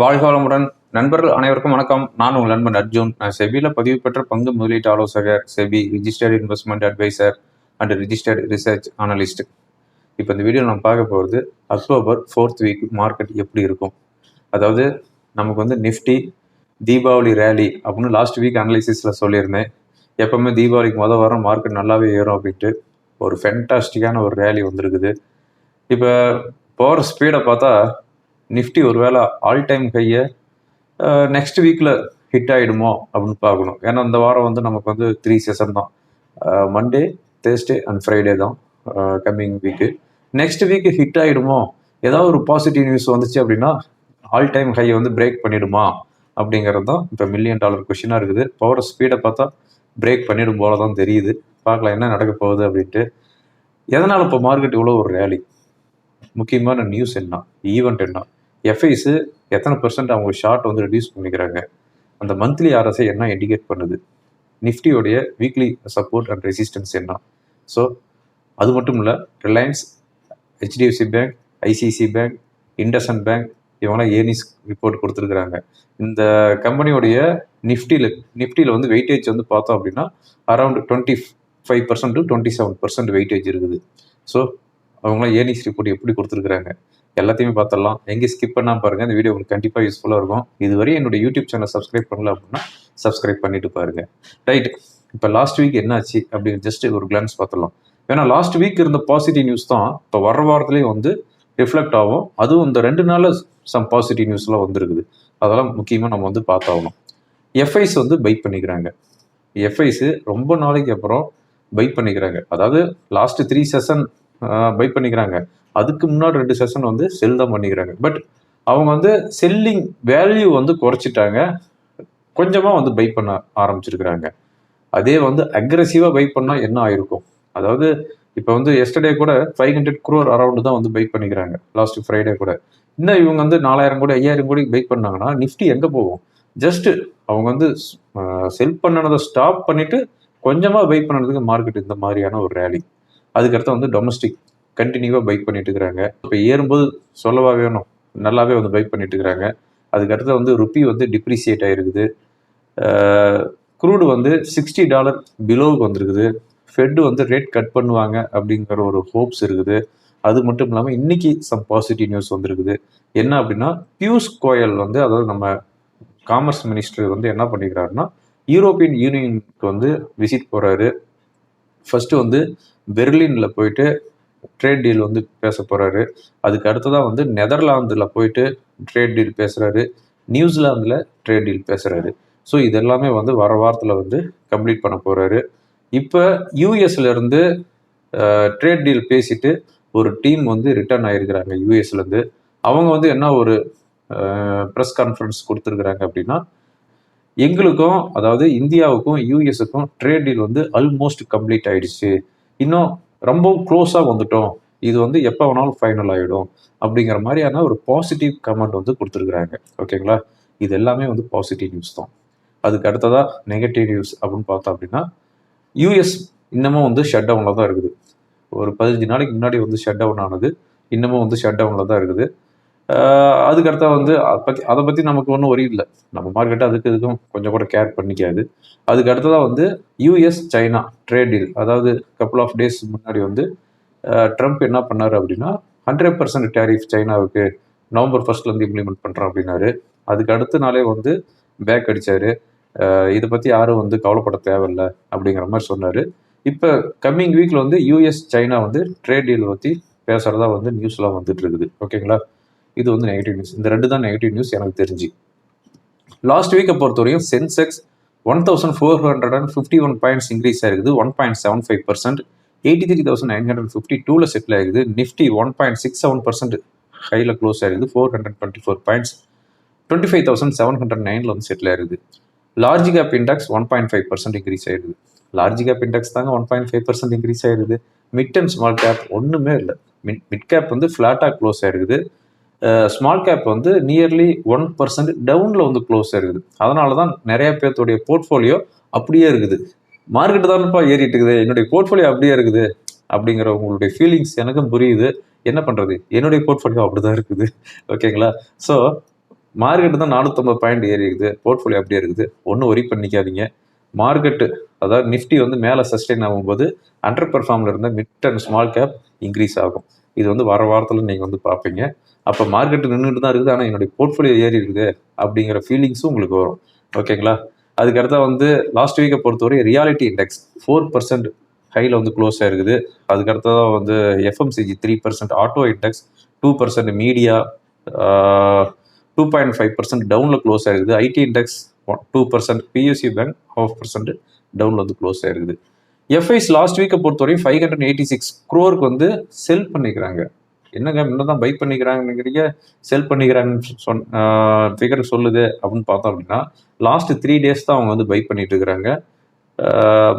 வாழ்க வளமுடன் நண்பர்கள் அனைவருக்கும் வணக்கம். நான் உங்கள் நண்பன் அர்ஜுன். நான் செபியில் பதிவு பெற்ற பங்கு முதலீட்டு ஆலோசகர் SEBI registered investment adviser and registered research analyst இப்போ இந்த வீடியோ நம்ம பார்க்க போகிறது அக்டோபர் ஃபோர்த் வீக் மார்க்கெட் எப்படி இருக்கும்? அதாவது நமக்கு வந்து நிஃப்டி தீபாவளி ரேலி அப்படின்னு லாஸ்ட் வீக் அனலிசிஸில் சொல்லியிருந்தேன். எப்பவுமே தீபாவளிக்கு மொதல் வாரம் மார்க்கெட் நல்லாவே ஏறும் அப்படின்ட்டு ஒரு ஃபென்டாஸ்டிக்கான ஒரு ரேலி வந்திருக்குது. இப்போ போகிற ஸ்பீடை பார்த்தா நிஃப்டி ஒருவேளை ஆல் டைம் கையை நெக்ஸ்ட் வீக்கில் ஹிட் ஆகிடுமோ அப்படின்னு பார்க்கணும். ஏன்னா இந்த வாரம் வந்து நமக்கு வந்து த்ரீ செஷன் தான். மண்டே தேர்ஸ்டே அண்ட் ஃப்ரைடே தான் coming week next week hit ஆகிடுமோ ஏதாவது ஒரு பாசிட்டிவ் நியூஸ் வந்துச்சு அப்படின்னா ஆல் டைம் ஹையை வந்து பிரேக் பண்ணிடுமா? அப்படிங்கிறது தான் இப்போ மில்லியன் டாலர் கொஷினாக இருக்குது. பவர் ஸ்பீடை பார்த்தா பிரேக் பண்ணிடும் போல தான் தெரியுது. பார்க்கலாம் என்ன நடக்க போகுது அப்படின்ட்டு. எதனால் இப்போ மார்க்கெட் இவ்வளோ ஒரு ரேலி முக்கியமான நியூஸ் என்ன? ஈவெண்ட் என்ன? எஃப்ஐஸு எத்தனை பர்சன்ட் அவங்க ஷார்ட் வந்து ரெடியூஸ் பண்ணிக்கிறாங்க? அந்த மந்த்லி ஆர்எஸ்ஐ என்ன இண்டிகேட் பண்ணுது? நிஃப்டியோடைய வீக்லி சப்போர்ட் அண்ட் ரெசிஸ்டன்ஸ் என்ன? ஸோ அது மட்டும் இல்லை Reliance HDFC bank ICICI bank IndusInd bank இவங்களாம் ஏர்னிஸ் ரிப்போர்ட் கொடுத்துருக்குறாங்க. இந்த கம்பெனியோடைய நிஃப்டியில் நிஃப்டியில் வந்து வெயிட்டேஜ் வந்து பார்த்தோம் அப்படின்னா around twenty five percent to twenty seven percent weightage இருக்குது. ஸோ அவங்களாம் ஏர்னிஸ் ரிப்போர்ட் எப்படி கொடுத்துருக்குறாங்க? எல்லாத்தையுமே பார்த்துடலாம். எங்கே ஸ்கிப் பண்ணாமல் பாருங்கள் இந்த வீடியோ உங்களுக்கு கண்டிப்பாக யூஸ்ஃபுல்லாக இருக்கும். இதுவரை என்னோட யூடியூப் சேனல் சப்ஸ்கிரைப் பண்ணல அப்படின்னா சப்ஸ்கிரைப் பண்ணிட்டு பாருங்கள் ரைட் இப்போ லாஸ்ட் வீக் என்னாச்சு அப்படின்னு ஜஸ்ட் ஒரு கிளான்ஸ் பார்த்துடலாம். ஏன்னா லாஸ்ட் வீக் இருந்த பாசிட்டிவ் நியூஸ் தான் இப்போ வர வாரத்துலேயும் வந்து ரிஃப்ளெக்ட் ஆகும். அதுவும் இந்த ரெண்டு நாளில் சம் பாசிட்டிவ் நியூஸ்லாம் வந்துருக்குது. அதெல்லாம் முக்கியமாக நம்ம வந்து பார்த்தாகணும். எஃப்ஐஸ் வந்து பைக் பண்ணிக்கிறாங்க. எஃப்ஐஸு ரொம்ப நாளைக்கு அப்புறம் பைக் பண்ணிக்கிறாங்க. அதாவது லாஸ்ட் த்ரீ செஷன் பைக் பண்ணிக்கிறாங்க. அதுக்கு முன்னாடி ரெண்டு செஷன் வந்து செல் தான் பண்ணிக்கிறாங்க. பட் அவங்க வந்து செல்லிங் வேல்யூ வந்து குறைச்சிட்டாங்க. கொஞ்சமாக வந்து பை பண்ண ஆரம்பிச்சிருக்கிறாங்க. அதே வந்து அக்ரெசிவாக பை பண்ணால் என்ன ஆயிருக்கும்? அதாவது இப்போ வந்து எஸ்டர்டே கூட ஃபைவ் ஹண்ட்ரட் குரோர் அரௌண்டு தான் வந்து பை பண்ணிக்கிறாங்க. லாஸ்ட் ஃப்ரைடே கூட. இன்னும் இவங்க வந்து நாலாயிரம் கோடி ஐயாயிரம் கோடி பை பண்ணாங்கன்னா நிஃப்டி எங்கே போகும்? ஜஸ்ட் அவங்க வந்து செல் பண்ணனதை ஸ்டாப் பண்ணிட்டு கொஞ்சமாக பை பண்ணதுக்கு மார்க்கெட் இந்த மாதிரியான ஒரு ரேலி அதுக்கடுத்து வந்து டொமஸ்டிக் கண்டினியூவாக பைக் பண்ணிட்டு இருக்கிறாங்க. இப்போ ஏறும்போது சொல்லவா வேணும்? நல்லாவே வந்து பைக் பண்ணிட்டு இருக்கிறாங்க. அதுக்கடுத்து வந்து ருப்பி வந்து டிப்ரிசியேட் ஆகிருக்குது குரூடு வந்து சிக்ஸ்டி டாலர் பிலோவுக்கு வந்திருக்குது. ஃபெட்டு வந்து ரேட் கட் பண்ணுவாங்க அப்படிங்கிற ஒரு ஹோப்ஸ் இருக்குது. அது மட்டும் இல்லாமல் இன்னைக்கு சம் பாசிட்டிவ் நியூஸ் வந்திருக்குது. என்ன அப்படின்னா பியூஷ் கோயல் வந்து அதாவது நம்ம காமர்ஸ் மினிஸ்டர் வந்து என்ன பண்ணிக்கிறாருன்னா யூரோப்பியன் யூனியனுக்கு வந்து விசிட் போகிறாரு ஃபஸ்ட்டு வந்து பெர்லினில் போயிட்டு ட்ரேட் டீல் வந்து பேச போகிறாரு அதுக்கு அடுத்ததாக வந்து நெதர்லாந்தில் போயிட்டு ட்ரேட் டீல் பேசுகிறாரு நியூசிலாந்தில் ட்ரேட் டீல் பேசுகிறாரு ஸோ இதெல்லாமே வந்து வர வாரத்தில் வந்து கம்ப்ளீட் பண்ண போகிறாரு இப்போ யூஎஸ்லேருந்து ட்ரேட் டீல் பேசிட்டு ஒரு டீம் வந்து ரிட்டர்ன் ஆகிருக்கிறாங்க யூஎஸ்லேருந்து அவங்க வந்து என்ன ஒரு ப்ரெஸ் கான்ஃபரன்ஸ் கொடுத்துருக்குறாங்க அப்படின்னா எங்களுக்கும் அதாவது இந்தியாவுக்கும் யூஎஸுக்கும் ட்ரேட் டீல் வந்து ஆல்மோஸ்ட் கம்ப்ளீட் ஆயிடுச்சு. இன்னும் ரொம்ப க்ளோஸாக வந்துட்டோம். இது வந்து எப்போ வேணாலும் ஃபைனல் ஆகிடும் அப்படிங்கிற மாதிரியான ஒரு பாசிட்டிவ் கமெண்ட் வந்து கொடுத்துருக்குறாங்க. ஓகேங்களா இது எல்லாமே வந்து பாசிட்டிவ் நியூஸ் தான். அதுக்கு அடுத்ததாக நெகட்டிவ் நியூஸ் அப்படின்னு பார்த்தோம் அப்படின்னா யூஎஸ் இன்னமும் வந்து ஷட் டவுனில் தான் இருக்குது. ஒரு பதினஞ்சு நாளைக்கு முன்னாடி வந்து ஷட் டவுன் ஆனது இன்னமும் வந்து ஷட் டவுனில் தான் இருக்குது. அதுக்கடுத்தா வந்து அதை பற்றி அதை பற்றி நமக்கு ஒன்றும் ஒரே இல்லை. நம்ம மார்க்கெட்டை அதுக்கு இதுக்கும் கொஞ்சம் கூட கேர் பண்ணிக்காது. அதுக்கு அடுத்ததாக வந்து யூஎஸ் சைனா ட்ரேட் டீல் அதாவது கப்புள் ஆஃப் டேஸ் முன்னாடி வந்து ட்ரம்ப் என்ன பண்ணார் அப்படின்னா ஹண்ட்ரட் பர்சன்ட் டேரிஃப் சைனாவுக்கு நவம்பர் ஃபர்ஸ்ட்லேருந்து இம்ப்ளிமெண்ட் பண்ணுறோம் அப்படின்னாரு. அதுக்கு அடுத்த நாளே வந்து பேக் அடித்தார் இதை பற்றி யாரும் வந்து கவலைப்பட தேவையில்லை அப்படிங்கிற மாதிரி சொன்னார். இப்போ கம்மிங் வீக்கில் வந்து யூஎஸ் சைனா வந்து ட்ரேட் டீல் பற்றி பேசுகிறதா வந்து நியூஸ்லாம் வந்துட்டு இருக்குது. ஓகேங்களா இது வந்து நெகட்டிவ் நியூஸ் இந்த ரெண்டு தான் நெகட்டிவ் நியூஸ் எனக்கு தெரிஞ்சு. லாஸ்ட் வீக்கை பொறுத்தவரையும் Sensex one thousand four hundred and fifty one points increase ஆயிருக்குது. One point seven five percent eighty three thousand nine hundred fifty டூவில் செட்டில் ஆயிருக்குது. Nifty one point six seven percent ஹையில் close ஆயிருக்குது. Four hundred twenty four points twenty five thousand seven hundred நைனில் வந்து settle ஆயிருக்குது. Large cap index one point five percent increase ஆயிருக்குது. Large cap index தாங்க one point five percent increase ஆயிருக்குது. Mid and small cap ஒன்றுமே இல்லை. Mid mid cap வந்து ஃப்ளாட்டாக க்ளோஸ் ஆயிருக்குது. ஸ்மால் கேப் வந்து நியர்லி ஒன் பர்சன்ட் டவுனில் வந்து க்ளோஸ் ஆயிருக்குது. அதனால தான் நிறைய பேர்த்துடைய போர்ட்ஃபோலியோ அப்படியே இருக்குது. மார்க்கெட் தானப்பா ஏறிட்டு இருக்குது. என்னுடைய போர்ட்ஃபோலியோ அப்படியே இருக்குது. அப்படிங்கிற உங்களுடைய ஃபீலிங்ஸ் எனக்கும் புரியுது. என்ன பண்ணுறது என்னுடைய போர்ட்ஃபோலியோ அப்படி தான் இருக்குது. ஓகேங்களா? ஸோ மார்க்கெட்டு தான் நானூற்றம்பது பாயிண்ட் ஏறி இருக்குது. போர்ட்ஃபோலியோ அப்படியே இருக்குது. ஒன்றும் ஒரி பண்ணிக்காதீங்க. மார்க்கெட்டு அதாவது நிஃப்டி வந்து மேலே சஸ்டெயின் ஆகும்போது அண்டர் பெர்ஃபார்மில் இருந்த mid and small cap increase ஆகும். இது வந்து வர வாரத்தில் நீங்கள் வந்து பார்ப்பீங்க. அப்போ மார்க்கெட்டு நின்றுட்டு தான் இருக்குது. ஆனால் என்னுடைய போர்ட்ஃபோலியோ ஏறி இருக்குது அப்படிங்கிற ஃபீலிங்ஸும் உங்களுக்கு வரும். ஓகேங்களா அதுக்கடுத்தா வந்து லாஸ்ட் வீக்கை பொறுத்தவரை ரியாலிட்டி இண்டெக்ஸ் ஃபோர் பர்சன்ட் ஹையில் வந்து க்ளோஸ் ஆயிருக்குது. அதுக்கடுத்ததாக வந்து FMCG three percent auto index two percent media two point five percent டவுனில் க்ளோஸ் ஆயிருக்குது. IT index two percent PSC bank half percent டவுனில் வந்து க்ளோஸ் ஆயிருக்குது. எஃப்ஐஸ் லாஸ்ட் வீக்கை பொறுத்தவரையும் ஃபைவ் ஹண்ட்ரட் எயிட்டி சிக்ஸ் க்ரோருக்கு வந்து செல் பண்ணிக்கிறாங்க. என்னங்க முன்ன தான் பை பண்ணிக்கிறாங்கங்கிறீங்க செல் பண்ணிக்கிறாங்கன்னு சொன் ஃபிகர் சொல்லுது அப்படின்னு பார்த்தோம் அப்படின்னா லாஸ்ட் த்ரீ டேஸ் தான் அவங்க வந்து பை பண்ணிட்டு இருக்கிறாங்க.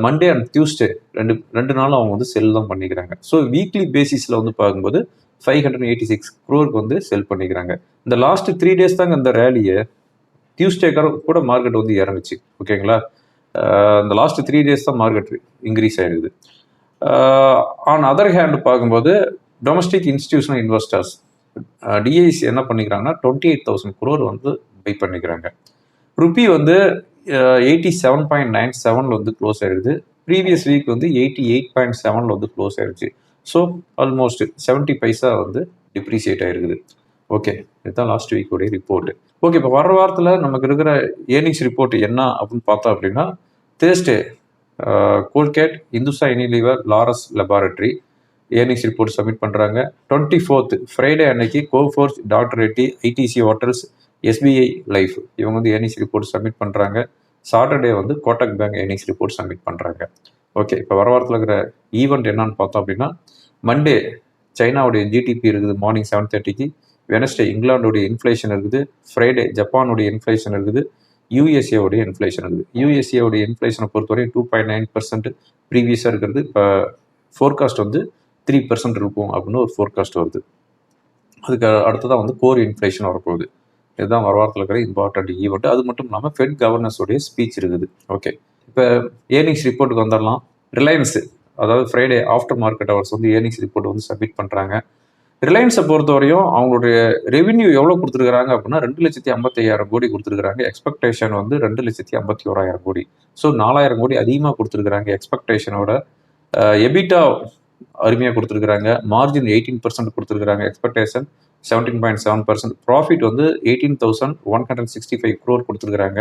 மண்டே அண்ட் டியூஸ்டே ரெண்டு ரெண்டு நாளும் அவங்க வந்து செல் தான் பண்ணிக்கிறாங்க. ஸோ வீக்லி பேசிஸில் வந்து பார்க்கும்போது ஃபைவ் ஹண்ட்ரட் எயிட்டி சிக்ஸ் க்ரோருக்கு வந்து செல் பண்ணிக்கிறாங்க. இந்த லாஸ்ட் த்ரீ டேஸ் தாங்க இந்த ரேலியை டியூஸ்டே கூட மார்க்கெட் வந்து இறங்குச்சு ஓகேங்களா? இந்த லாஸ்ட் த்ரீ டேஸ் தான் மார்க்கெட் இன்க்ரீஸ் ஆகிடுது ஆன் அதர் ஹேண்ட் பார்க்கும்போது டொமஸ்டிக் இன்ஸ்டியூஷனல் இன்வெஸ்டர்ஸ் டிஐசி என்ன பண்ணிக்கிறாங்கன்னா டுவெண்ட்டி எயிட் தௌசண்ட் குரோர் வந்து பை பண்ணிக்கிறாங்க. ருப்பி வந்து எயிட்டி செவன் பாயிண்ட் நைன் செவனில் வந்து க்ளோஸ் ஆயிடுது ப்ரீவியஸ் வீக் வந்து எயிட்டி எயிட் பாயிண்ட் செவனில் வந்து க்ளோஸ் ஆயிடுச்சு ஸோ ஆல்மோஸ்ட் செவன்ட்டி பைசா வந்து டிப்ரிசியேட் ஆயிருக்குது. ஓகே இதுதான் லாஸ்ட் வீக்கோடைய ரிப்போர்ட் ஓகே இப்போ வர வாரத்தில் நமக்கு இருக்கிற ஏர்னிங்ஸ் ரிப்போர்ட் என்ன அப்படின்னு பார்த்தோம் அப்படின்னா Thursday Colgate Hindustan Unilever Laurus laboratory earnings report submit பண்ணுறாங்க டுவெண்ட்டி ஃபோர்த் ஃப்ரைடே அன்னைக்கு Coforge doctor Reddy ITC hotels SBI life இவங்க வந்து ஏர்னிங்ஸ் ரிப்போர்ட் சப்மிட் பண்ணுறாங்க சாட்டர்டே வந்து Kotak bank earnings report submit பண்ணுறாங்க ஓகே இப்போ வர வாரத்தில் இருக்கிற ஈவெண்ட் என்னன்னு பார்த்தோம் அப்படின்னா மண்டே சைனாவுடைய ஜிடிபி இருக்குது மார்னிங் செவன் தேர்ட்டிக்கு வெனஸ்டே இங்கிலாந்துடைய இன்ஃப்ளேஷன் இருக்குது. ஃப்ரைடே ஜப்பானுடைய இன்ஃப்ளேஷன் இருக்குது. யூஎஸ்ஏவுடைய இன்ஃப்ளேஷன் இருக்குது. யூஎஸ்ஏவுடைய இன்ஃப்ளேஷனை பொறுத்தவரை டூ பாயிண்ட் நைன் பர்சன்ட் ப்ரீவியஸாக இருக்கிறது. இப்போ ஃபோர்காஸ்ட் வந்து த்ரீ பர்சன்ட் இருக்கும் அப்படின்னு ஒரு ஃபோர்காஸ்ட் வருது. அதுக்கு அடுத்ததாக வந்து கோர் இன்ஃப்ளேஷன் வரப்போகுது. இதுதான் வர வாரத்தில் இருக்கிற இம்பார்ட்டன்ட் ஈவெண்ட் அது மட்டும் இல்லாமல் ஃபெட் கவர்னஸோடைய ஸ்பீச் இருக்குது. ஓகே இப்போ ஏர்னிங்ஸ் ரிப்போர்ட்டுக்கு வந்துடலாம் ரிலையன்ஸு அதாவது ஃப்ரைடே ஆஃப்டர் மார்க்கெட் ஹவர்ஸ் வந்து ஏர்னிங்ஸ் ரிப்போர்ட் வந்து சப்மிட் பண்ணுறாங்க ரிலையன்ஸை பொறுத்தவரையும் அவங்களுடைய ரெவென்யூ எவ்வளோ கொடுத்துருக்குறாங்க அப்படின்னா ரெண்டு லட்சத்தி ஐம்பத்தையாயிரம் கோடி கொடுத்துருக்குறாங்க. எக்ஸ்பெக்டேஷன் வந்து ரெண்டு லட்சத்தி ஐம்பத்தி ஓராயிரம் கோடி. ஸோ நாலாயிரம் கோடி அதிகமாக கொடுத்துருக்குறாங்க. எக்ஸ்பெக்டேஷனோட எபிட்டா அருமையாக கொடுத்துருக்குறாங்க. மார்ஜின் எயிட்டீன் பர்சன்ட் கொடுத்துருக்குறாங்க. Expectation seventeen point seven percent profit வந்து eighteen thousand one hundred sixty five crore கொடுத்துருக்குறாங்க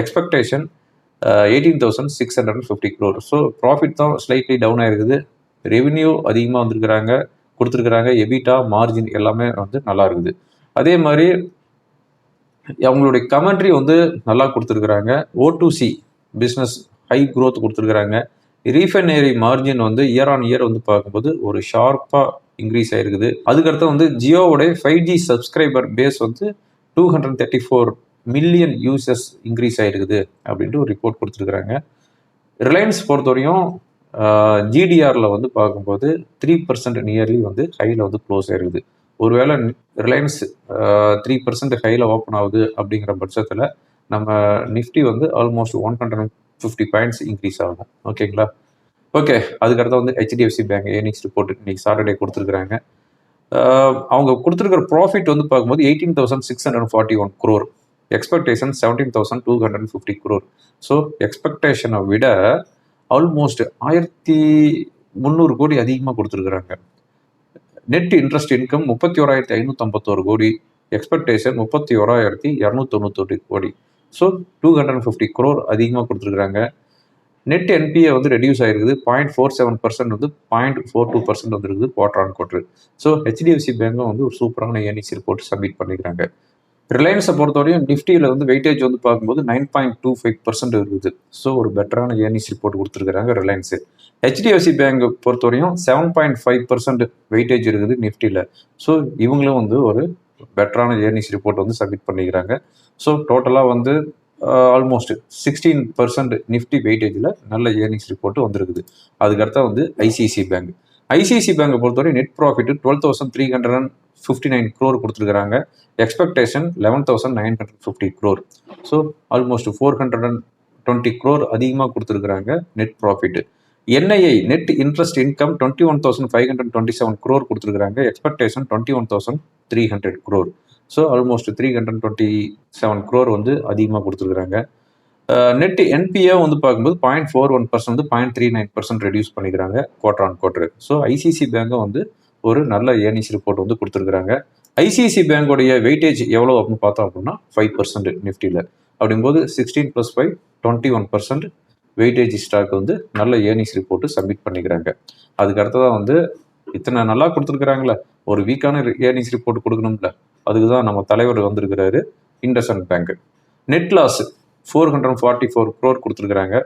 expectation eighteen thousand six hundred fifty crore so profit தான் ஸ்லைட்லி டவுன் ஆயிருக்குது. ரெவன்யூ அதிகமாக வந்திருக்கிறாங்க. கொடுத்துருக்குறாங்க. எபிட்டா மார்ஜின் எல்லாமே வந்து நல்லா இருக்குது. அதே மாதிரி அவங்களுடைய கமெண்ட்ரி வந்து நல்லா கொடுத்துருக்குறாங்க. O to C business high growth கொடுத்துருக்குறாங்க. ரீஃபைனரி மார்ஜின் வந்து இயர் ஆன் இயர் வந்து பார்க்கும்போது ஒரு ஷார்ப்பாக இன்க்ரீஸ் ஆயிருக்குது. அதுக்கடுத்து வந்து ஜியோவோடைய ஃபைவ் ஜி சப்ஸ்கிரைபர் பேஸ் வந்து two hundred thirty four million users increase ஆயிருக்குது அப்படின்ட்டு ஒரு ரிப்போர்ட் கொடுத்துருக்குறாங்க. ரிலையன்ஸ் பொறுத்தவரையும் ஜிடிஆரில் வந்து பார்க்கும்போது த்ரீ பர்சன்ட் நியர்லி வந்து ஹையில் வந்து க்ளோஸ் ஆயிருக்குது. ஒருவேளை ரிலையன்ஸ் த்ரீ பர்சன்ட் ஹையில் ஓப்பன் ஆகுது அப்படிங்கிற பட்சத்தில் நம்ம நிஃப்டி வந்து almost one hundred fifty points increase ஆகும். ஓகேங்களா ஓகே அதுக்கடுத்து வந்து ஹெச்டிஎஃப்சி பேங்க் ஏர்னிங்ஸ் ரிப்போர்ட் இன்னைக்கு சாட்டர்டே கொடுத்துருக்குறாங்க. அவங்க கொடுத்துருக்கிற ப்ராஃபிட் வந்து பார்க்கும்போது eighteen thousand six hundred forty one crore expectation seventeen thousand two hundred fifty crore so எக்ஸ்பெக்டேஷனை விட ஆல்மோஸ்ட் ஆயிரத்தி முந்நூறு கோடி அதிகமாக கொடுத்துருக்குறாங்க. நெட் இன்ட்ரெஸ்ட் இன்கம் முப்பத்தி ஓராயிரத்தி ஐநூற்றம்பத்தோரு கோடி. எக்ஸ்பெக்டேஷன் முப்பத்தி ஓராயிரத்தி இரநூத்தொண்ணூத்தொரு கோடி. So two hundred and fifty crore அதிகமாக கொடுத்துருக்குறாங்க நெட் என்பிஏ வந்து ரெடியூஸ் ஆயிருக்குது. பாயிண்ட் ஃபோர் செவன் பர்சன்ட் வந்து பாயிண்ட் ஃபோர் டூ பர்சன்ட் வந்துருக்குது quarter on quarter so HDFC பேங்கும் வந்து ஒரு சூப்பரான ஏர்னிங்ஸ் ரிப்போர்ட் சப்மிட் பண்ணிக்கிறாங்க. ரிலையன்ஸை பொறுத்தவரையும் நிஃப்டியில் வந்து வெயிட்டேஜ் வந்து பார்க்கும்போது nine point two five percent இருக்குது. ஸோ ஒரு பெட்டரான ஏர்னிங்ஸ் ரிப்போர்ட் கொடுத்துருக்குறாங்க ரிலையன்ஸு ஹெச்டிஎஃப்சி பேங்க் பொறுத்தவரையும் seven point five percent weightage இருக்குது நிஃப்டியில் ஸோ இவங்களும் வந்து ஒரு பெட்டரான ஏர்னிங்ஸ் ரிப்போர்ட் வந்து சப்மிட் பண்ணிக்கிறாங்க. ஸோ டோட்டலாக வந்து ஆல்மோஸ்ட் சிக்ஸ்டீன் பர்சன்ட் நிஃப்டி வெயிட்டேஜில் நல்ல ஏர்னிங்ஸ் ரிப்போர்ட் வந்திருக்குது. அதுக்கடுத்தா வந்து ஐசிசி பேங்க் ஐசிசி பேங்கை பொறுத்தவரை net profit twelve thousand three hundred and fifty nine crore கொடுத்துருக்காங்க expectation eleven thousand nine hundred fifty crore so almost four hundred and twenty crore அதிகமாக கொடுத்துருக்குறாங்க net profit NII net interest income twenty one thousand five hundred twenty seven crore கொடுத்துருக்காங்க expectation twenty one thousand three hundred crore so almost three hundred twenty seven crore வந்து அதிகமாக கொடுத்துருக்குறாங்க. Net uh, NPA வந்து பார்க்கும்போது point four one percent வந்து point three nine percent reduce பண்ணிக்கிறாங்க quarter on quarter so ICICI பேங்கும் வந்து ஒரு நல்ல ஏர்னிங்ஸ் ரிப்போர்ட் வந்து கொடுத்துருக்குறாங்க. ஐசிசி பேங்கோடைய வெயிட்டேஜ் எவ்வளோ அப்படின்னு பார்த்தோம் அப்படின்னா ஃபைவ் பர்சன்ட் நிஃப்டியில் அப்படிங்கும்போது sixteen plus five twenty one percent weightage stock வந்து நல்ல ஏர்னிங்ஸ் ரிப்போர்ட்டு சப்மிட் பண்ணிக்கிறாங்க. அதுக்கு அடுத்ததாக வந்து இத்தனை நல்லா கொடுத்துருக்குறாங்களே ஒரு வீக்கான ஏர்னிங்ஸ் ரிப்போர்ட் கொடுக்கணும்ல. அதுக்கு தான் நம்ம தலைவர் வந்திருக்கிறாரு IndusInd bank net loss four hundred forty four crore கொடுத்துருக்குறாங்க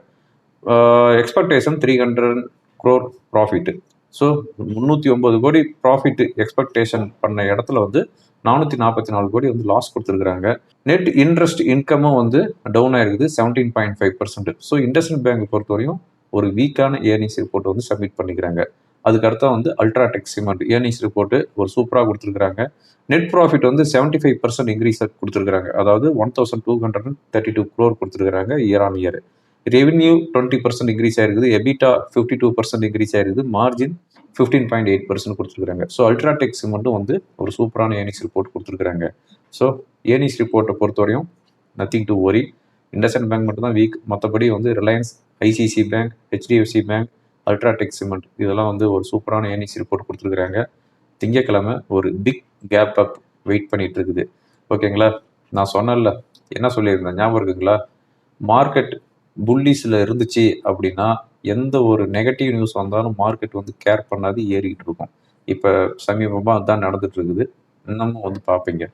expectation three hundred crore profit so முந்நூற்றி ஒம்பது கோடி ப்ராஃபிட் எக்ஸ்பெக்டேஷன் பண்ண இடத்துல வந்து நானூற்றி நாற்பத்தி நாலு கோடி வந்து லாஸ் கொடுத்துருக்குறாங்க. நெட் இன்ட்ரெஸ்ட் இன்கமும் வந்து டவுன் ஆயிருக்குது seventeen point five percent so industrial bank பொறுத்தவரையும் ஒரு வீக்கான ஏர்னிங்ஸ் ரிப்போர்ட் வந்து சப்மிட் பண்ணிக்கிறாங்க. அதுக்கடுத்தா வந்து அல்ட்ராடெக் சிமெண்ட் ஏர்னிங்ஸ் ரிப்போர்ட் ஒரு சூப்பராக கொடுத்துருக்குறாங்க. நெட் ப்ராஃபிட் வந்து செவன்ட்டி ஃபைவ் பர்சன்ட் இன்க்ரீஸ் கொடுத்துருக்குறாங்க. அதாவது one thousand two hundred thirty two crore கொடுத்துருக்குறாங்க year on year revenue twenty percent increase ஆயிருக்குது. EBITDA fifty two percent increase ஆயிருக்குது. Margin fifteen point eight percent கொடுத்துருக்காங்க ஸோ அல்ட்ராடெக் சிமெண்ட்டும் வந்து ஒரு சூப்பரான ஏர்னிங்ஸ் ரிப்போர்ட் கொடுத்துருக்காங்க ஸோ ஏர்னிங்ஸ் ரிப்போர்ட்டை பொறுத்தவரையும் nothing to worry IndusInd bank மட்டும் தான் வீக் மற்றபடி வந்து Reliance ICICI bank HDFC bank UltraTech cement இதெல்லாம் வந்து ஒரு சூப்பரான ஏர்னிங்ஸ் ரிப்போர்ட் கொடுத்துருக்குறாங்க. திங்கக்கிழமை ஒரு பிக் கேப் அப் வெயிட் பண்ணிட்டு இருக்குது. ஓகேங்களா? நான் சொன்னேன்ல என்ன சொல்லியிருந்தேன்? ஞாபகம் இருக்குங்களா? மார்க்கெட் புல்லிஸில் இருந்துச்சு அப்படின்னா எந்த ஒரு நெகட்டிவ் நியூஸ் வந்தாலும் மார்க்கெட் வந்து கேர் பண்ணாது ஏறிக்கிட்டு இருக்கும். இப்போ சமீபமாக அதுதான் நடந்துட்டு இருக்குது. இன்னமும் வந்து பார்ப்பீங்க.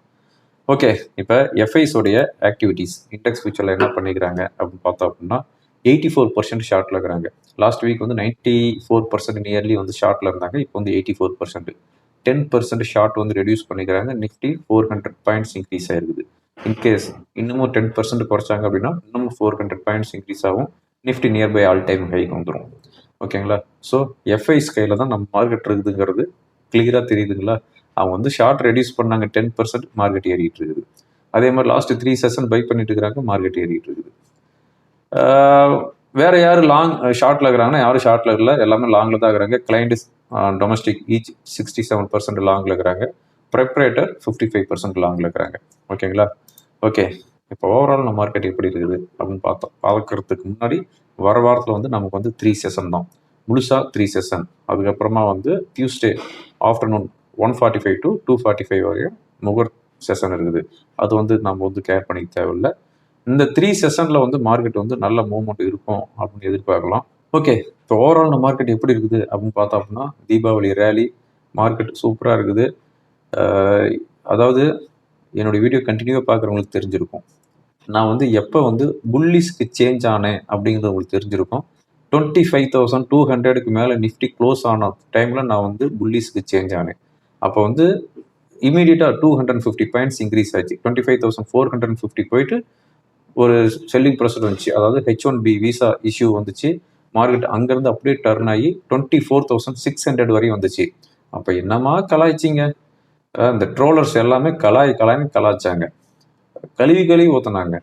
ஓகே இப்போ எஃப்ஐஸோடைய ஆக்டிவிட்டீஸ் இண்டெக்ஸ் ஃபியூச்சரில் என்ன பண்ணிக்கிறாங்க அப்படின்னு பார்த்தோம் அப்படின்னா எயிட்டி ஃபோர் பர்சன்ட் ஷார்ட்டில் இருக்கிறாங்க. லாஸ்ட் வீக் வந்து நைன்ட்டி ஃபோர் பர்சன்ட் நியர்லி வந்து ஷார்ட்டில் இருந்தாங்க. இப்போ வந்து eighty four percent ten percent short வந்து ரெடியூஸ் பண்ணிக்கிறாங்க. Nifty four hundred points increase ஆயிருக்குது. இன்கேஸ் இன்னமும் டென் பர்சன்ட் குறைச்சாங்க அப்படின்னா இன்னமும் ஃபோர் ஹண்ட்ரட் பாயிண்ட்ஸ் இன்க்ரீஸ் ஆகும். நிஃப்டி நியர்பை ஆல் டைம் ஹைக்கு வந்துடும் ஓகேங்களா ஸோ எஃப்ஐஸ் கையில் தான் நம்ம மார்க்கெட் இருக்குதுங்கிறது கிளியராக தெரியுதுங்களா? அவங்க வந்து ஷார்ட் ரெடியூஸ் பண்ணாங்க டென் பர்சன்ட் மார்க்கெட் ஏறிட்டு இருக்குது. அதே மாதிரி லாஸ்ட் த்ரீ செஷன் பை பண்ணிட்டு இருக்கிறாங்க மார்க்கெட் ஏறிட்டு இருக்குது. வேற யார் லாங் ஷார்ட்டில் இருக்கிறாங்கன்னா யாரும் ஷார்ட்டில் இல்லை. எல்லாமே லாங்ல தான் இருக்கிறாங்க. Client domestic each sixty seven percent லாங்கில் இருக்கிறாங்க. ப்ரெப்ரேட்டர் ஃபிஃப்டி ஃபைவ் பர்சன்ட் லாங்ல இருக்கிறாங்க. ஓகேங்களா ஓகே இப்போ ஓவரால் நம்ம மார்க்கெட் எப்படி இருக்குது அப்படின்னு பார்த்தோம். பார்க்கறதுக்கு முன்னாடி வர வாரத்தில் வந்து நமக்கு வந்து த்ரீ செஷன் தான். முழுசாக த்ரீ செஷன் அதுக்கப்புறமா வந்து Tuesday afternoon one forty five to two forty five வரையும் முகர் செஷன் இருக்குது. அது வந்து நம்ம வந்து கேர் பண்ணிக்க தேவையில்லை. இந்த த்ரீ செஷனில் வந்து மார்க்கெட் வந்து நல்ல மூவ்மெண்ட் இருக்கும் அப்படின்னு எதிர்பார்க்கலாம். ஓகே இப்போ ஓவரால் நம்ம மார்க்கெட் எப்படி இருக்குது அப்படின்னு பார்த்தோம் அப்படின்னா தீபாவளி ரேலி மார்க்கெட் சூப்பராக இருக்குது. அதாவது என்னுடைய வீடியோ கண்டினியூவாக பார்க்குறவங்களுக்கு தெரிஞ்சிருக்கும். நான் வந்து எப்போ வந்து புல்லிஸ்க்கு சேஞ்ச் ஆனேன் அப்படிங்கிறது உங்களுக்கு தெரிஞ்சிருக்கும். டுவெண்ட்டி ஃபைவ் தௌசண்ட் டூ ஹண்ட்ரடுக்கு மேலே நிஃப்டி க்ளோஸ் ஆன டைமில் நான் வந்து புல்லிஸ்க்கு சேஞ்ச் ஆனேன். அப்போ வந்து இமீடியட்டாக two hundred fifty points increase ஆச்சு. Twenty five thousand four hundred fifty போயிட்டு ஒரு செல்லிங் ப்ரெஷர் வந்துச்சு. அதாவது H one B visa issue வந்துச்சு. மார்க்கெட் அங்கேருந்து அப்படியே டர்ன் ஆகி twenty four thousand six hundred வரையும் வந்துச்சு. அப்போ என்னமா கலாய்ச்சிங்க? இந்த ட்ரோலர்ஸ் எல்லாமே கலாய் கலாய்னு கலாய்ச்சாங்க. கழுவி கழுவி ஊற்றினாங்க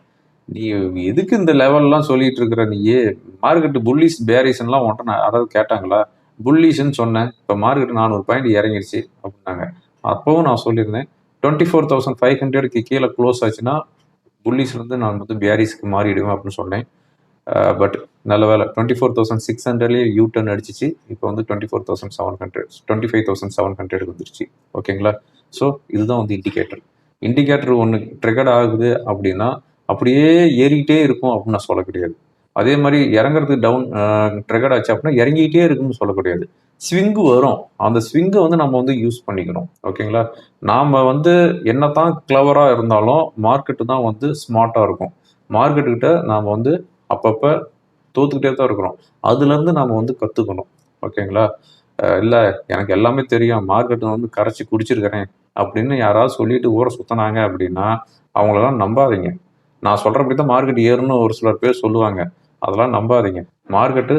நீ எதுக்கு இந்த லெவல்லாம் சொல்லிட்டு இருக்கிற நீயே? மார்க்கெட்டு புல்லிஸ் பேரிஸ்லாம் ஒன்றை நான் அதாவது கேட்டாங்களா? புல்லிஸ்ன்னு சொன்னேன். இப்போ மார்க்கெட் நானூறு பாயிண்ட் இறங்கிருச்சு அப்படின்னாங்க. அப்பவும் நான் சொல்லியிருந்தேன். டுவெண்ட்டி ஃபோர் தௌசண்ட் ஃபைவ் ஹண்ட்ரடுக்கு கீழே க்ளோஸ் ஆச்சுன்னா புல்லிஸ்லேருந்து நான் வந்து பேரிஸ்க்கு மாறிடுவேன் அப்படின்னு சொன்னேன். பட் நல்ல வேலை. டுவெண்ட்டி ஃபோர் தௌசண்ட் சிக்ஸ் ஹண்ட்ரட்லேயே யூ டர்ன் அடிச்சிச்சு. இப்போ வந்து twenty four thousand seven hundred twenty five thousand seven hundred வந்துருச்சு. ஓகேங்களா? ஸோ இதுதான் வந்து இண்டிகேட்டர் இண்டிகேட்டர் ஒன்று ட்ரிகர்ட் ஆகுது அப்படின்னா அப்படியே ஏறிக்கிட்டே இருக்கும் அப்படின்னு நான் சொல்ல கிடையாது. அதே மாதிரி இறங்குறதுக்கு டவுன் ட்ரெகர்ட் ஆச்சு அப்படின்னா இறங்கிக்கிட்டே இருக்குன்னு சொல்லக்கூடியது. ஸ்விங்கு வரும். அந்த ஸ்விங்கை வந்து நம்ம வந்து யூஸ் பண்ணிக்கணும். ஓகேங்களா நாம் வந்து என்னதான் கிளவராக இருந்தாலும் மார்க்கெட்டு தான் வந்து ஸ்மார்ட்டாக இருக்கும். மார்க்கெட்டுக்கிட்ட நாம் வந்து அப்பப்போ தோத்துக்கிட்டே தான் இருக்கிறோம். அதுலேருந்து நாம் வந்து கற்றுக்கணும் ஓகேங்களா இல்லை எனக்கு எல்லாமே தெரியும். மார்க்கெட்டை வந்து கரைச்சி குடிச்சிருக்கிறேன் அப்படின்னு யாராவது சொல்லிட்டு ஊற சுற்றினாங்க அப்படின்னா அவங்களெல்லாம் நம்பாதீங்க. நான் சொல்கிறபடி தான் மார்க்கெட் ஏறுன்னு ஒரு சிலர் பேர் சொல்லுவாங்க. அதெல்லாம் நம்பாதீங்க. மார்க்கெட்டு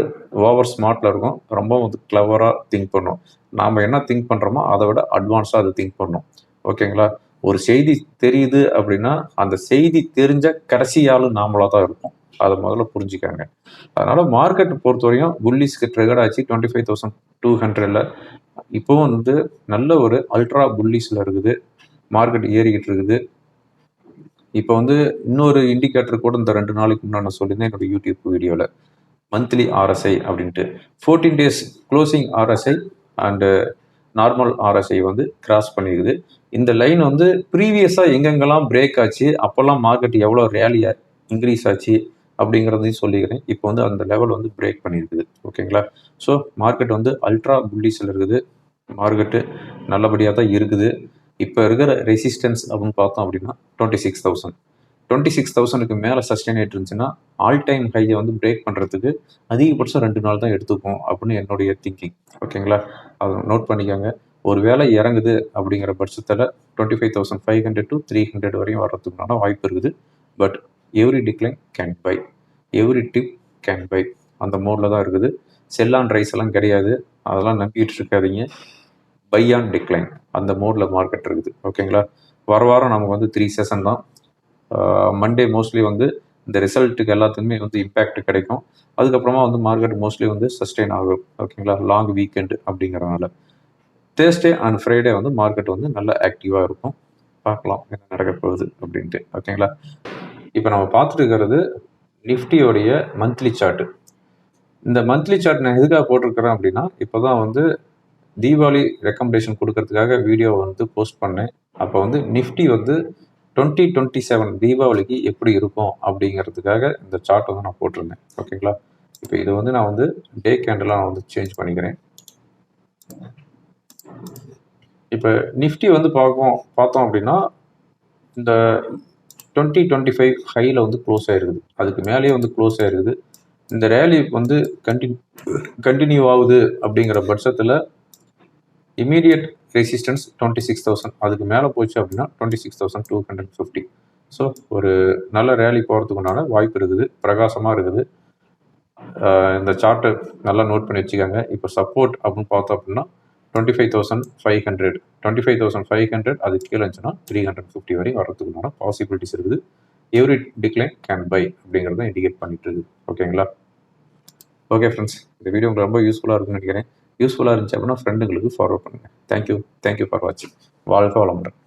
ஓவர் ஸ்மார்ட்டில் இருக்கும். ரொம்ப வந்து கிளவராக திங்க் பண்ணும். நாம் என்ன திங்க் பண்ணுறோமோ அதை விட அட்வான்ஸாக அது திங்க் பண்ணும். ஓகேங்களா ஒரு செய்தி தெரியுது அப்படின்னா அந்த செய்தி தெரிஞ்ச கடைசி ஆள் நாமளாக தான் இருக்கும் அதை முதல்ல புரிஞ்சுக்காங்க. அதனால மார்க்கெட் பொறுத்தவரையும் புல்லிஸ்க்கு ட்ரிகர்ட் ஆச்சு டுவெண்ட்டி ஃபைவ் தௌசண்ட் டூ ஹண்ட்ரட்ல இப்போவும் வந்து நல்ல ஒரு அல்ட்ரா புல்லிஸில் இருக்குது. மார்க்கெட் ஏறிக்கிட்டு இருக்குது. இப்போ வந்து இன்னொரு இண்டிகேட்டர் கூட இந்த ரெண்டு நாளைக்கு முன்னாடி நான் சொல்லியிருந்தேன் என்னோட யூடியூப் வீடியோவில் மந்த்லி ஆர்எஸ்ஐ அப்படின்ட்டு. Fourteen days closing RSI and normal RSI வந்து கிராஸ் பண்ணியிருக்குது இந்த லைன் வந்து ப்ரீவியஸாக எங்கெங்கெல்லாம் பிரேக் ஆச்சு அப்போல்லாம் மார்க்கெட் எவ்வளோ ரேலியாக இன்க்ரீஸ் ஆச்சு அப்படிங்கிறதையும் சொல்லிக்கிறேன். இப்போ வந்து அந்த லெவல் வந்து பிரேக் பண்ணியிருக்குது ஓகேங்களா? ஸோ மார்க்கெட் வந்து அல்ட்ரா புல்லிஸில் இருக்குது. மார்க்கெட்டு நல்லபடியாக தான் இருக்குது. இப்போ இருக்கிற ரெசிஸ்டன்ஸ் அப்படின்னு பார்த்தோம் அப்படின்னா twenty six thousand twenty six தௌசண்ட்க்கு மேலே சஸ்டெயின் ஆகிட்டு இருந்துச்சுன்னா ஆல் டைம் ஹையை வந்து பிரேக் பண்ணுறதுக்கு அதிகபட்சம் ரெண்டு நாள் தான் எடுத்துக்கும் அப்படின்னு என்னுடைய திங்கிங் ஓகேங்களா அதை நோட் பண்ணிக்கோங்க. ஒரு வேலை இறங்குது அப்படிங்கிற பட்சத்தில் twenty five thousand five hundred to three hundred வரையும் வர்றதுக்குனால வாய்ப்பு இருக்குது. But every decline can buy every dip can buy அந்த மோடில் தான் இருக்குது. செல் ஆன் ரைஸ் எல்லாம் கிடையாது. அதெல்லாம் நம்பிக்கிட்டு இருக்காதீங்க. பை ஆன் டிக்ளைன் அந்த மோடில் மார்க்கெட் இருக்குது. ஓகேங்களா வர வாரம் நமக்கு வந்து த்ரீ செஷன் தான். மண்டே மோஸ்ட்லி வந்து இந்த ரிசல்ட்டுக்கு எல்லாத்துக்குமே வந்து இம்பேக்ட் கிடைக்கும். அதுக்கப்புறமா வந்து மார்க்கெட் மோஸ்ட்லி வந்து சஸ்டெயின் ஆகும். ஓகேங்களா லாங் வீக்கெண்டு அப்படிங்கிறனால. தேர்ஸ்டே அண்ட் ஃப்ரைடே வந்து மார்க்கெட் வந்து நல்லா ஆக்டிவாக இருக்கும். பார்க்கலாம் என்ன நடக்க போகுது அப்படின்ட்டு. ஓகேங்களா இப்போ நம்ம பார்த்துட்டு இருக்கிறது நிஃப்டியோடைய மந்த்லி சார்ட்டு இந்த மந்த்லி சார்ட் நான் எதுக்காக போட்டிருக்கிறேன் அப்படின்னா இப்போ தான் வந்து தீபாவளி ரெக்கமெண்டேஷன் கொடுக்கறதுக்காக வீடியோ வந்து போஸ்ட் பண்ணேன். அப்போ வந்து நிஃப்டி வந்து டுவெண்ட்டி டுவெண்ட்டி செவன் தீபாவளிக்கு எப்படி இருக்கும் அப்படிங்கிறதுக்காக இந்த சார்ட் வந்து நான் போட்டிருந்தேன். ஓகேங்களா இப்போ இது வந்து நான் வந்து டே கேண்டலாக நான் வந்து சேஞ்ச் பண்ணிக்கிறேன். இப்போ நிஃப்டி வந்து பார்ப்போம் பார்த்தோம் அப்படின்னா இந்த டுவெண்ட்டி டுவெண்ட்டி ஃபைவ் ஹையில் வந்து க்ளோஸ் ஆகிருக்குது அதுக்கு மேலேயே வந்து க்ளோஸ் ஆகிருக்குது இந்த ரேலி வந்து கண்டினியூ கண்டினியூ ஆகுது அப்படிங்கிற பட்சத்தில் immediate resistance twenty six thousand அதுக்கு மேலே போச்சு அப்படின்னா twenty six thousand two hundred fifty so ஒரு நல்ல ரேலி போகிறதுக்குண்டான வாய்ப்பு இருக்குது பிரகாசமாக இருக்குது. இந்த சார்ட்டை நல்லா நோட் பண்ணி வச்சுக்காங்க. இப்போ சப்போர்ட் அப்படின்னு பார்த்தோம் அப்படின்னா twenty five thousand five hundred twenty five thousand five hundred அது கீழே இருந்துச்சுன்னா த்ரீ ஹண்ட்ரட் ஃபிஃப்டி வரையும் வரதுக்குண்டான பாசிபிலிட்டிஸ் இருக்குது. எவ்ரி டிக்ளைன் கேன் பை அப்படிங்கிறத இண்டிகேட் பண்ணிட்டு இருக்குது. ஓகேங்களா ஓகே ஃப்ரெண்ட்ஸ் இந்த வீடியோ உங்களுக்கு ரொம்ப யூஸ்ஃபுல்லாக இருக்குன்னு நினைக்கிறேன். யூஸ்ஃபுல்லாக இருந்துச்சு அப்படின்னா ஃப்ரெண்டுங்களுக்கு ஃபார்வர்ட் பண்ணுங்கள் thank you thank you for வாட்சிங் வாழ்க்கை வளமுடன்.